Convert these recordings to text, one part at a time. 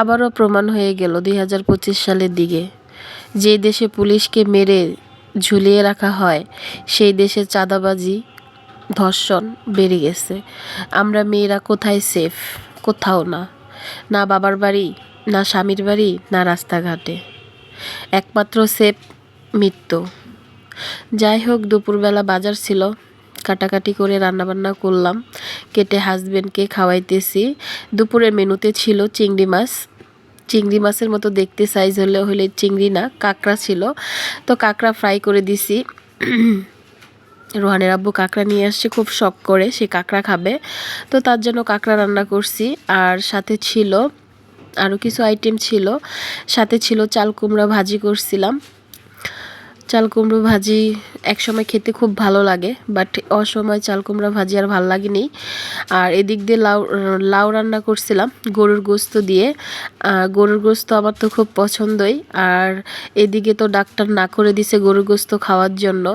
আবারও প্রমাণ হয়ে গেল দুই হাজার পঁচিশ সালের দিকে। যে দেশে পুলিশকে মেরে ঝুলিয়ে রাখা হয়, সেই দেশে চাঁদাবাজি, ধর্ষণ বেড়ে গেছে। আমরা মেয়েরা কোথায় সেফ? কোথাও না। না বাবার বাড়ি, না স্বামীর বাড়ি, না রাস্তাঘাটে। একমাত্র সেফ মৃত্যু। যাই হোক, দুপুরবেলা বাজার ছিল। কাটাকাটি করে রান্নাবান্না করলাম। কেটে হাজব্যান্ডকে খাওয়াইতেছি। দুপুরের মেনুতে ছিল চিংড়ি মাছ। চিংড়ি মাছের মতো দেখতে সাইজ হলে হলে চিংড়ি না, কাঁকড়া ছিল। তো কাঁকড়া ফ্রাই করে দিছি। রোহানের আব্বু কাঁকড়া নিয়ে আসছে, খুব শখ করে, সে কাঁকড়া খাবে। তো তার জন্য কাঁকড়া রান্না করছি। আর সাথে ছিল আরও কিছু আইটেম ছিল। সাথে ছিল চাল কুমড়া ভাজি করছিলাম। চাল কুমড়ো ভাজি একসময় খেতে খুব ভালো লাগে বাট অসময় চাল কুমড়া ভাজি আর ভালো লাগেনি। আর এদিক দিয়ে লাউ লাউ রান্না করছিলাম গরুর গোস্ত দিয়ে। গরুর গোস্ত আমার তো খুব পছন্দই, আর এদিকে তো ডাক্তার না করে দিছে গরুর গোস্ত খাওয়ার জন্য।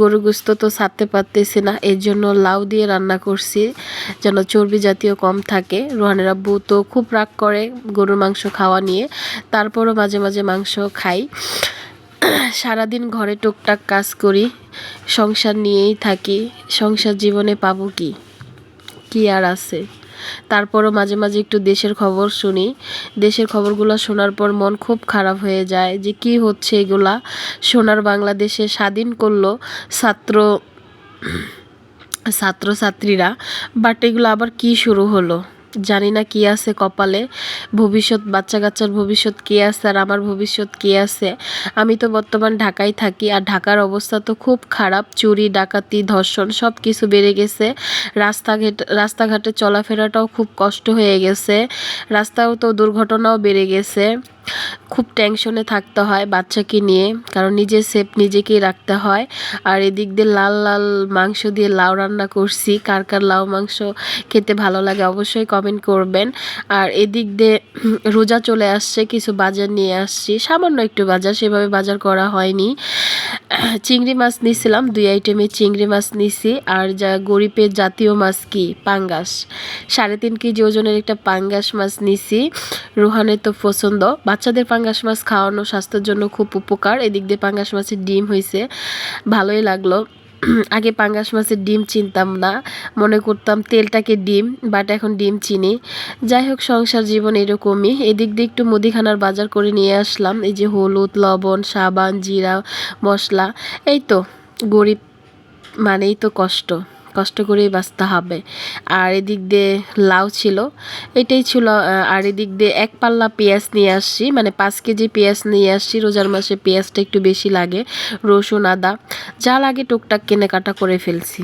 গরুর গোস্ত তো ছাড়তে পারতেছি না, এর জন্য লাউ দিয়ে রান্না করছি, যেন চর্বি জাতীয় কম থাকে। রোহানের আব্বু তো খুব রাগ করে গরুর মাংস খাওয়া নিয়ে, তারপরও মাঝে মাঝে মাংস খাই। সারাদিন ঘরে টুকটাক কাজ করি, সংসার নিয়েই থাকি, সংসার জীবনে পাবো কি? কি আর আছে? তারপরও মাঝে মাঝে একটু দেশের খবর শুনি। দেশের খবরগুলো শোনার পর মন খুব খারাপ হয়ে যায় যে কি হচ্ছে এগুলা। সোনার বাংলাদেশে স্বাধীন করল ছাত্র, ছাত্রছাত্রীরা বাট এগুলো আবার কি শুরু হলো? জানি না কি আছে কপালে। ভবিষ্যৎ বাচ্চা কাচ্চার ভবিষ্যৎ কে আছে আর আমার ভবিষ্যৎ কে আছে? আমি তো বর্তমান ঢাকায় থাকি আর ঢাকার অবস্থা তো খুব খারাপ। চুরি, ডাকাতি, ধর্ষণ সব কিছু বেড়ে গেছে। রাস্তাঘাট, রাস্তাঘাটে চলাফেরাটাও খুব কষ্ট হয়ে গেছে। রাস্তাও তো দুর্ঘটনাও বেড়ে গেছে। খুব টেনশনে থাকতে হয় বাচ্চাকে নিয়ে, কারণ নিজের সেফ নিজেকেই রাখতে হয়। আর এদিক দিয়ে লাল লাল মাংস দিয়ে লাউ রান্না করছি। কার কার লাউ মাংস খেতে ভালো লাগে অবশ্যই কমেন্ট করবেন। আর এদিক দিয়ে রোজা চলে আসছে, কিছু বাজার নিয়ে আসছি। সামান্য একটু বাজার, সেভাবে বাজার করা হয়নি। চিংড়ি মাছ নিছিলাম, দুই আইটেমে চিংড়ি মাছ নিছি। আর যা গরিবের জাতীয় মাছ কি? পাঙ্গাস। সাড়ে তিন কেজি ওজনের একটা পাঙ্গাস মাছ নিছি। রোহানের তো পছন্দ। বাচ্চাদের পাঙ্গাস মাছ খাওয়ানো স্বাস্থ্যের জন্য খুব উপকার। এদিক দিয়ে পাঙ্গাস মাছের ডিম হয়েছে ভালোই লাগল। আগে পাঙ্গাস মাছের ডিম চিনতাম না, মনে করতাম তেলটাকে ডিম বাট এখন ডিম চিনি। যাই হোক, সংসার জীবন এরকমই। এদিক দিয়ে একটু মুদিখানার বাজার করে নিয়ে আসলাম। এই যে হলুদ, লবণ, সাবান, জিরা, মশলা, এই তো। গরিব মানেই তো কষ্ট। কষ্ট করেই বাঁচতে হবে। আর এদিক দিয়ে লাউ ছিল, এটাই ছিল আর এদিক দিয়ে এক পাল্লা পেঁয়াজ নিয়ে আসছি। মানে পাঁচ কেজি পেঁয়াজ নিয়ে আসছি। রোজার মাসে পেঁয়াজটা একটু বেশি লাগে, রসুন, আদা, যা লাগে টুকটাক কেনাকাটা করে ফেলছি।